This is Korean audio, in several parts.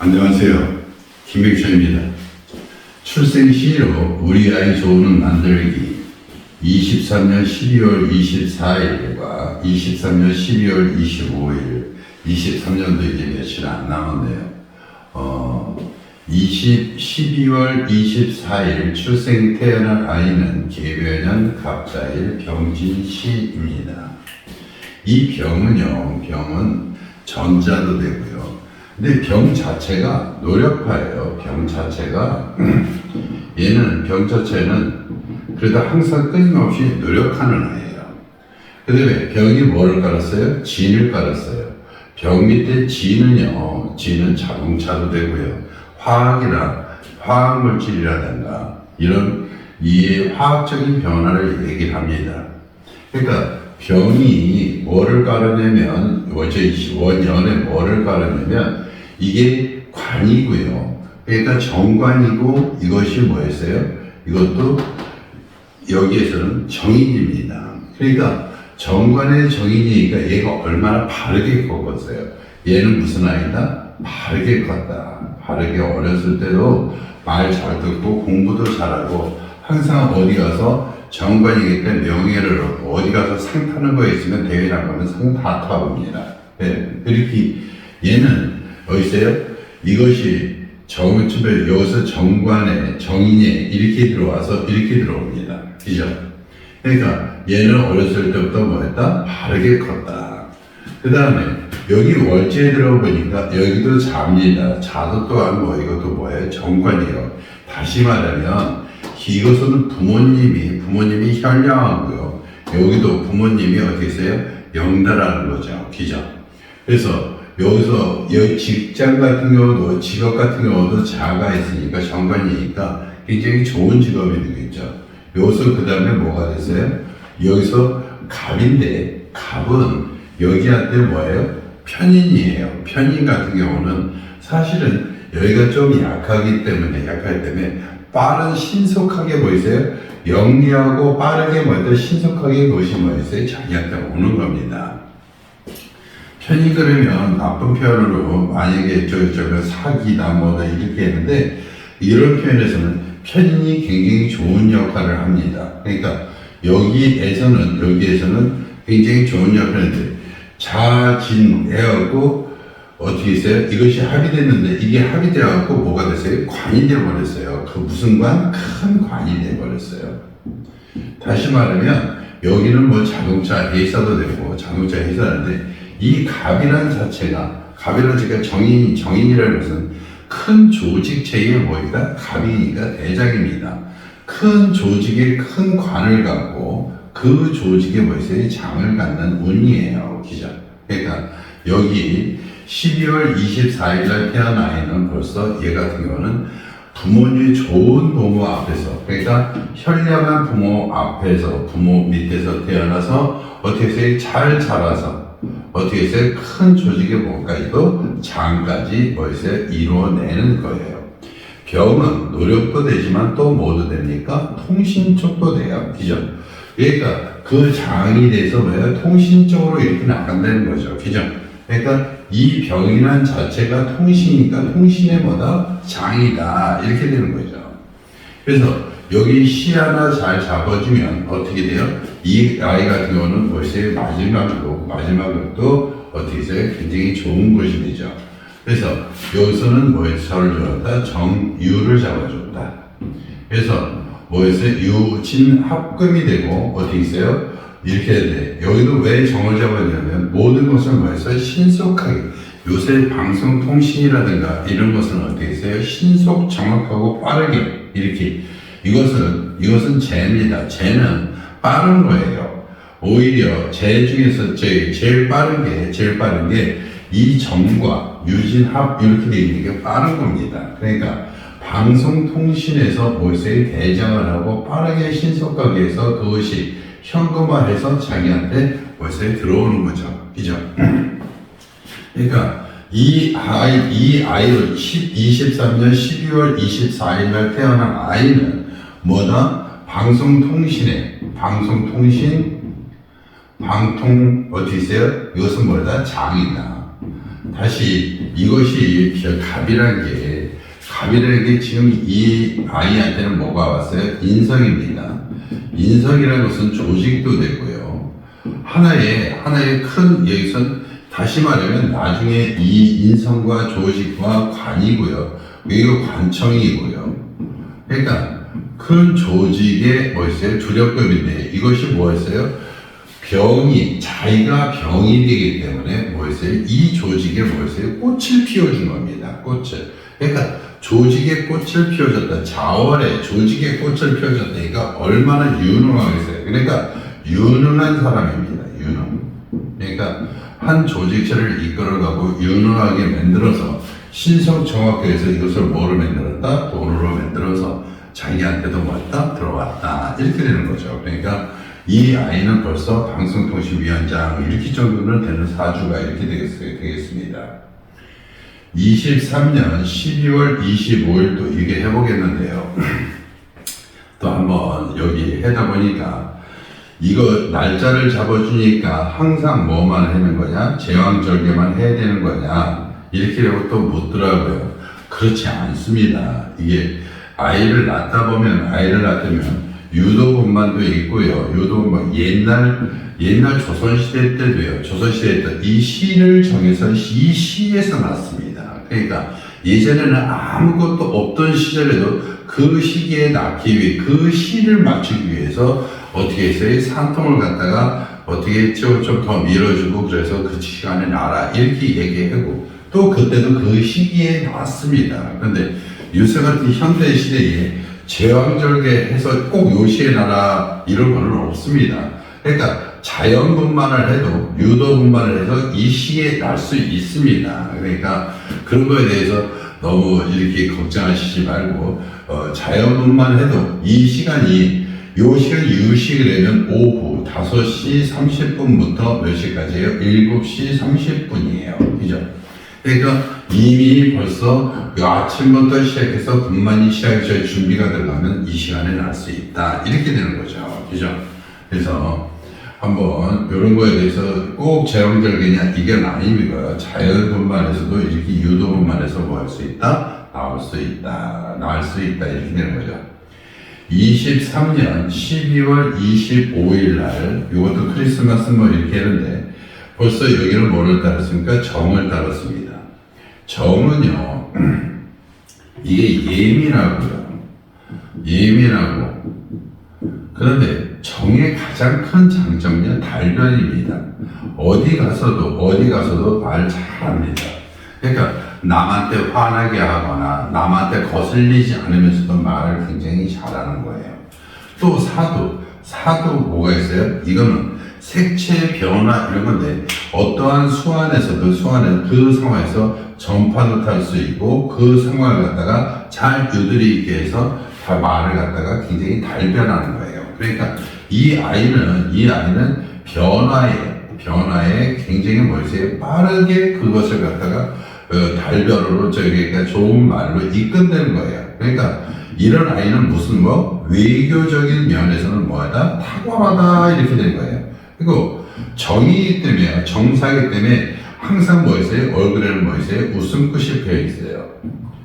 안녕하세요. 김백천입니다. 출생 시로 우리 아이 조언은 만들기 23년 12월 24일과 23년 12월 25일 23년도 이제 며칠 안 남았네요. 어, 20, 12월 24일 출생 태어난 아이는 개변년 갑자일 병진씨입니다. 이 병은요, 병은 전자도 되고요. 근데 병 자체가 노력파예요. 병 자체가 얘는 병 자체는 그래도 항상 끊임없이 노력하는 아이예요. 그다음에 병이 뭐를 깔았어요? 진을 깔았어요. 병 밑에 진은요, 진은 자동차도 되고요. 화학이나 화학 물질이라든가 이런 이 화학적인 변화를 얘기를 합니다. 그러니까 병이 뭐를 원저 원년에 뭐를 가르냐면 이게 관이고요. 그러니까 정관이고 이것이 뭐였어요? 이것도 여기에서는 정인입니다. 그러니까 정관의 정인이니까 얘가 얼마나 바르게 컸겠어요. 얘는 무슨 아이다? 바르게 컸다. 바르게 어렸을 때도 말 잘 듣고 공부도 잘하고 항상 어디 가서 정관이니까 명예를 얻고 어디 가서 상 타는 거 있으면 대회 나가면 상 다 타옵니다. 네, 그렇게 얘는 어디 있어요? 이것이 정쯤에 여기서 정관에 정인에 이렇게 들어와서 이렇게 들어옵니다. 그죠? 그러니까 얘는 어렸을 때부터 뭐했다? 바르게 컸다. 그 다음에 여기 월지에 들어보니까 여기도 자입니다. 자도 또한 뭐 이것도 뭐예요? 정관이에요. 다시 말하면 이것은 부모님이 부모님이 현량하고요. 여기도 부모님이 어디 있어요? 영달하는 거죠. 기죠. 그래서 여기서 여기 직장 같은 경우도 직업 같은 경우도 자가 있으니까 정관이니까 굉장히 좋은 직업이 되겠죠. 여기서 그 다음에 뭐가 됐어요? 여기서 갑인데 갑은 여기한테 뭐예요? 편인이에요. 편인 같은 경우는 사실은 여기가 좀 약하기 때문에 약하기 때문에 빠른 신속하게 보이세요? 영리하고 빠르게 뭐였다 신속하게 그것이 뭐였어요? 자기한테 오는 겁니다. 편이 그러면 나쁜 표현으로 만약에 저 저거 사기다 뭐다 이렇게 했는데 이런 표현에서는 편인이 굉장히 좋은 역할을 합니다. 그러니까 여기에서는 여기에서는 굉장히 좋은 역할인데 자진해갖고 어떻게 있어요? 이것이 합의됐는데 이게 합의돼갖고 뭐가 됐어요? 관이 돼버렸어요. 그 무슨 관? 큰 관이 돼버렸어요. 다시 말하면 여기는 뭐 자동차 회사도 되고 자동차 회사인데 이 갑이라는 자체가 갑이라는 자체가 정인 정인이라는 것은 큰 조직체의 뭐이다 갑이니까 대장입니다. 큰 조직에 큰 관을 갖고 그뭐 있어요 장을 갖는 운이에요, 기자. 그러니까 여기 12월 24일 날 태어난 아이는 벌써 얘 같은 경우는 부모님이 좋은 부모 앞에서 그러니까 현량한 부모 앞에서 부모 밑에서 태어나서 어떻게 해서 잘 자라서 어떻게 해서 큰 조직의 뭔가에도 장까지 뭐해서 이루어내는 거예요. 병은 노력도 되지만 또 뭐도 됩니까? 통신 쪽도 돼요. 그죠? 그러니까 그 장이 돼서 뭐예요? 통신적으로 이렇게 나간다는 거죠. 그죠? 그러니까 이 병이란 자체가 통신이니까 통신의 뭐다? 장이다. 이렇게 되는 거죠. 그래서 여기 시 하나 잘 잡아주면 어떻게 돼요? 이 아이 같은 경우는 벌써 마지막으로, 마지막으로 또 어떻게 해서 굉장히 좋은 것이 되죠. 그래서 여기서는 뭐에서를 잡았다? 정유를 잡아줬다. 그래서 뭐에서 유진 합금이 되고 어떻게 있어요? 이렇게 돼. 여기도 왜 정을 잡았냐면 모든 것을 뭐해서 신속하게 요새 방송 통신이라든가 이런 것은 어떻게 있어요? 신속 정확하고 빠르게 이렇게 이것은 이것은 재입니다. 재는 빠른 거예요. 오히려 재 중에서 제일, 제일 빠른 게 제일 빠른 게 이 정과 유진합 이렇게 되어 있는 게 빠른 겁니다. 그러니까 방송통신에서 모세의 대장을 하고 빠르게 신속하게 해서 그것이 현금화해서 자기한테 모세에 들어오는 거죠. 그죠? 그러니까 이 아이, 이 아이를 10, 23년 12월 24일 날 태어난 아이는 뭐다? 방송통신에, 방송통신, 방통, 어떻게 있어요? 이것은 뭐다? 장이다. 다시 이것이 갑이라는 게 갑이라는 게 지금 이 아이한테는 뭐가 왔어요? 인성입니다. 인성이라는 것은 조직도 되고요. 하나의 하나의 큰 여기선 다시 말하면 나중에 이 인성과 조직과 관이고요. 이거 관청이고요. 그러니까 큰 조직의 뭐였어요? 주력급인데 이것이 뭐였어요? 병이 자기가 병이 되기 때문에 뭐였어요? 이 조직에 뭐였어요? 꽃을 피워준 겁니다. 꽃을. 그러니까 조직에 꽃을 피워줬다. 자월에 조직에 꽃을 피워줬다니까 얼마나 유능하겠어요. 그러니까 유능한 사람입니다. 유능. 그러니까 한 조직체를 이끌어가고 유능하게 만들어서 신성정학교에서 이것을 뭐로 만들었다? 돈으로 만들어서 자기한테도 왔다? 들어왔다. 이렇게 되는 거죠. 그러니까 이 아이는 벌써 방송통신위원장 이렇게 정도는 되는 사주가 이렇게 되겠, 되겠습니다. 23년 12월 25일도 이게 해보겠는데요. 또 한번 여기 해다 보니까 이거 날짜를 잡아주니까 항상 뭐만 하는 거냐? 제왕절개만 해야 되는 거냐? 이렇게 되고 또 묻더라고요. 그렇지 않습니다. 이게 아이를 낳다 보면 아이를 낳으면 유도분만도 있고요. 유도분만 옛날 옛날 조선시대 때도요. 조선시대 때 이 시를 정해서 이 시에서 낳습니다. 그러니까 예전에는 아무것도 없던 시절에도 그 시기에 낳기 위해 그 시를 맞추기 위해서 어떻게 했어요? 산통을 갖다가 어떻게 좀더 밀어주고 그래서 그 시간에 나라 이렇게 얘기하고 또 그때도 그 시기에 나왔습니다. 그런데 요새 같은 현대 시대에 제왕절개해서 꼭 요시에 나라 이런 거는 없습니다. 그러니까 자연 분만을 해도 유도 분만을 해서 이 시기에 날 수 있습니다. 그러니까 그런 거에 대해서 너무 이렇게 걱정하시지 말고 어, 자연 분만 해도 이 시간이 요 시간 유식이라면 오후 5시 30분부터 몇 시까지예요? 7시 30분이에요. 그죠? 그러니까 이미 벌써 그 아침부터 시작해서 분만이 시작해서 준비가 들어가면 이 시간에 날 수 있다. 이렇게 되는 거죠. 그죠? 그래서 한번 이런 거에 대해서 꼭 제왕절개냐 이게 아닙니다. 자연분만에서도 이렇게 유도분만에서 뭐 할 수 있다? 나올 수 있다. 나올 수 있다. 이렇게 되는 거죠. 23년 12월 25일 날, 이것도 크리스마스 뭐 이렇게 했는데, 벌써 여기는 뭐를 따랐습니까? 정을 따랐습니다. 정은요, 이게 예민하고요. 예민하고. 그런데 정의 가장 큰 장점은 달변입니다. 어디 가서도, 어디 가서도 말 잘합니다. 그러니까 남한테 화나게 하거나 남한테 거슬리지 않으면서도 말을 굉장히 잘하는 거예요. 또 사도, 사도 뭐가 있어요? 이거는 색채 변화 이런 건데 어떠한 수완에서도 수완에 그 상황에서 전파도 탈 수 있고 그 상황을 갖다가 잘 유들이 있게 해서 다 말을 갖다가 굉장히 달변하는 거예요. 그러니까 이 아이는 이 아이는 변화에 변화에 굉장히 뭐였어요? 빠르게 그것을 갖다가 어, 달변으로 저기가 좋은 말로 이끈다는 거예요. 그러니까 이런 아이는 무슨 뭐 외교적인 면에서는 뭐하다 탁월하다 이렇게 되는 거예요. 그리고 정의이기 때문에 정사이기 때문에 항상 뭐 있어요? 얼굴에는 뭐 있어요? 웃음꽃이 피어 있어요.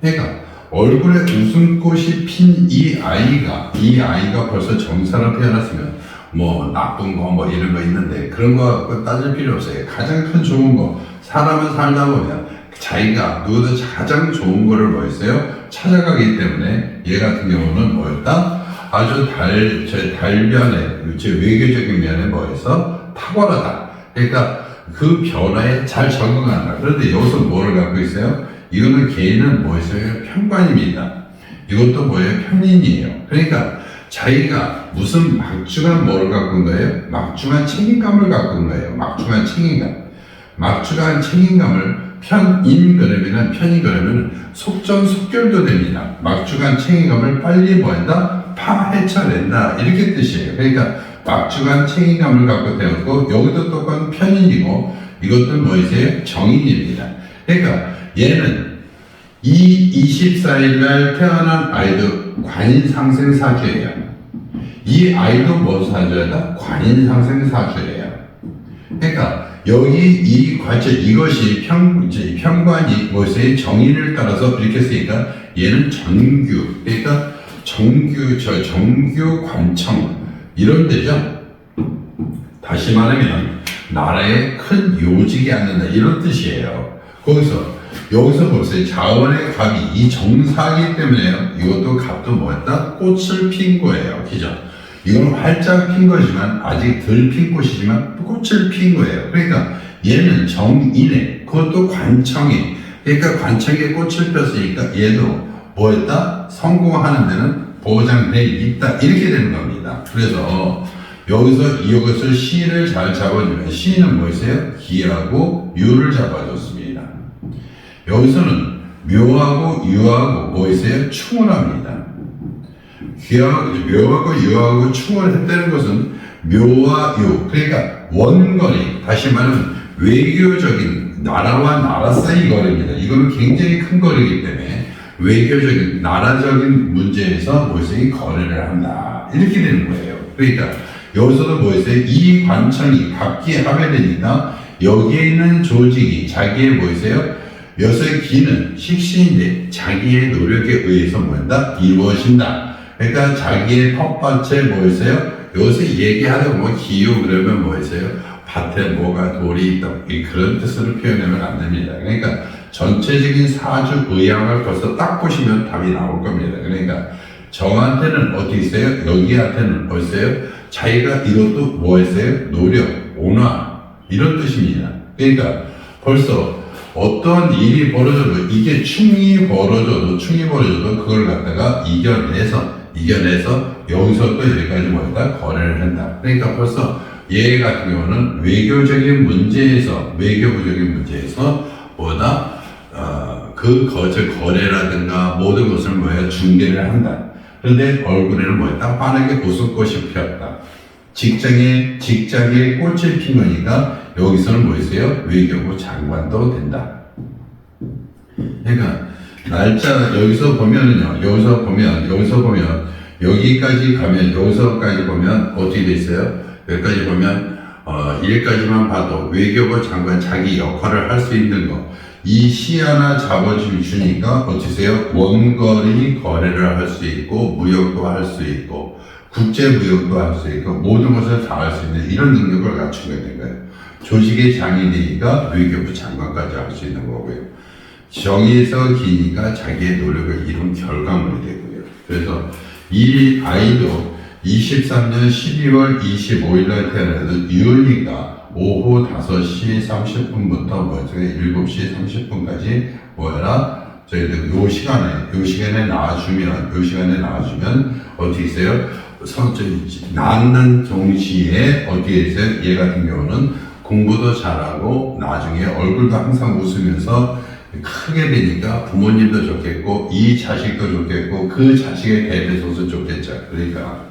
그러니까 얼굴에 웃음꽃이 핀 이 아이가 이 아이가 벌써 정사로 태어났으면 뭐 나쁜 거 뭐 이런 거 있는데 그런 거 따질 필요 없어요. 가장 큰 좋은 거 사람은 살다 보면 자기가 누구도 가장 좋은 거를 뭐 있어요? 찾아가기 때문에 얘 같은 경우는 뭐였다? 아주 달, 저 달변에, 제 외교적인 면에 뭐해서 탁월하다. 그러니까 그 변화에 잘 적응한다. 그런데 여기서 뭐를 갖고 있어요? 이거는 개인은 뭐였어요? 편관입니다. 이것도 뭐예요? 편인이에요. 그러니까 자기가 무슨 막중한 뭐를 갖고 온 거예요? 막중한 책임감을 갖고 온 거예요. 막중한 책임감. 막중한 책임감을 편인 그러면은 편이 그러면 속전속결도 됩니다. 막중한 책임감을 빨리 뭐한다? 파헤쳐낸다 이렇게 뜻이에요. 그러니까 막중한 책임감을 갖고 되었고 여기도 똑같은 편인이고 이것도 뭐이세요? 정인입니다. 그러니까 얘는 이 24일 날 태어난 아이도 관인상생 사주예요. 이 아이도 뭐 사주다? 관인상생 사주예요. 그러니까 여기 이 관점 이것이 평관이 무엇의 정의를 따라서 이렇게 쓰니까 얘는 정규 그러니까 정규 저 정규 관청 이런 데죠. 다시 말하면 나라에 큰 요직이 않는다 이런 뜻이에요. 거기서 여기서 보세요. 자원의 갑이 이 정사기 때문에요. 이것도 갑도 뭐였다? 꽃을 핀 거예요. 그죠? 이건 활짝 핀 거지만 아직 덜 핀 꽃이지만 꽃을 핀 거예요. 그러니까 얘는 정인에 그것도 관청에 그러니까 관청에 꽃을 폈으니까 얘도 뭐였다? 성공하는 데는 보장돼 있다 이렇게 되는 겁니다. 그래서 여기서 이것을 시를 잘 잡아주면 시는 뭐였어요? 기하고 유를 잡아줬습니다. 여기서는 묘하고 유하고 뭐였어요? 충을 합니다. 귀하고 묘하고 유하고 충을 했다는 것은 묘와 유 그러니까 원거리 다시 말하면 외교적인 나라와 나라 사이 거리입니다. 이거는 굉장히 큰 거리이기 때문에 외교적인 나라적인 문제에서 뭐있어요 거래를 한다 이렇게 되는 거예요. 그러니까 여기서도 뭐있어요 이 관청이 각기에 합해되니까 여기에 있는 조직이 자기의 뭐있어요 여서의 기는 식신인데 자기의 노력에 의해서 뭐한다 이루어진다. 그러니까 자기의 텃밭에 뭐 있어요? 요새 얘기하다 보면 기후 그러면 뭐 있어요? 밭에 뭐가 돌이 있다. 이 그런 뜻으로 표현하면 안 됩니다. 그러니까 전체적인 사주 의향을 벌써 딱 보시면 답이 나올 겁니다. 그러니까 정한테는 어디 있어요? 여기한테는 뭐 있어요? 자기가 이것도 뭐 했어요? 노력, 온화 이런 뜻입니다. 그러니까 벌써 어떤 일이 벌어져도 이게 충이 벌어져도 충이 벌어져도 그걸 갖다가 이겨내서 이겨내서 여기서 또 여기까지 뭐다 거래를 한다. 그러니까 벌써 얘 같은 경우는 외교적인 문제에서 외교부적인 문제에서 뭐다 어, 그 거절 거래라든가 모든 것을 뭐야 중개를 한다. 그런데 얼굴에는 뭐였다 빠르게 웃음꽃이 피었다. 직장에 직장에 꽃을 핀 거니까 여기서는 뭐였어요? 외교부 장관도 된다. 그러니까 날짜 여기서 보면은요. 여기서 보면 여기서 보면 여기까지 가면 여기서까지 보면 어떻게 돼 있어요? 여기까지 보면 어, 일까지만 봐도 외교부 장관 자기 역할을 할 수 있는 거. 이시 하나 잡아주니까 어떠세요? 원거리 거래를 할 수 있고 무역도 할 수 있고 국제 무역도 할 수 있고 모든 것을 다 할 수 있는 이런 능력을 갖추게 된 거예요. 조직의 장이 되니까 외교부 장관까지 할 수 있는 거고요. 정에서 기니까 자기의 노력을 이룬 결과물이 되고요. 그래서 이 아이도 23년 12월 25일 날 태어나서 유은이가 오후 5시 30분부터 뭐죠? 7시 30분까지 뭐라 저희들 요 시간에 요 시간에 나와주면 요 시간에 나와주면 어떻게 있어요? 성적 낳는 동시에 어떻게 있어요? 얘 같은 경우는 공부도 잘하고 나중에 얼굴도 항상 웃으면서 크게 되니까 부모님도 좋겠고 이 자식도 좋겠고 그 자식의 대대손도 좋겠죠. 그러니까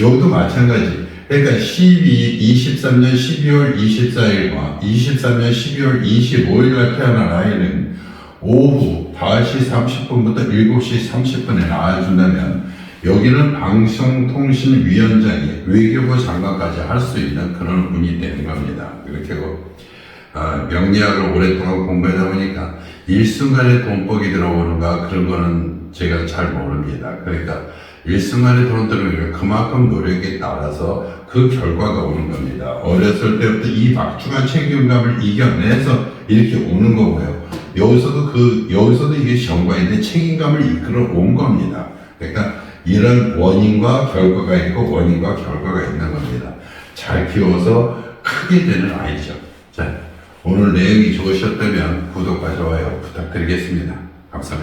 여기도 마찬가지. 그러니까 12, 23년 12월 24일과 23년 12월 25일 날 태어난 아이는 오후 5시 30분부터 7시 30분에 나와준다면 여기는 방송통신위원장이 외교부 장관까지 할 수 있는 그런 운이 되는 겁니다. 이렇게 고 아, 명리학을 오랫동안 공부하다 보니까 일순간에 돈복이 들어오는가 그런 거는 제가 잘 모릅니다. 그러니까 일순간에 돈 들어오니까 그만큼 노력에 따라서 그 결과가 오는 겁니다. 어렸을 때부터 이 막중한 책임감을 이겨내서 이렇게 오는 거고요. 여기서도 그 여기서도 이게 시험관인데 책임감을 이끌어 온 겁니다. 그러니까 이런 원인과 결과가 있고 원인과 결과가 있는 겁니다. 잘 키워서 크게 되는 아이죠. 자, 오늘 내용이 좋으셨다면 구독과 좋아요 부탁드리겠습니다. 감사합니다.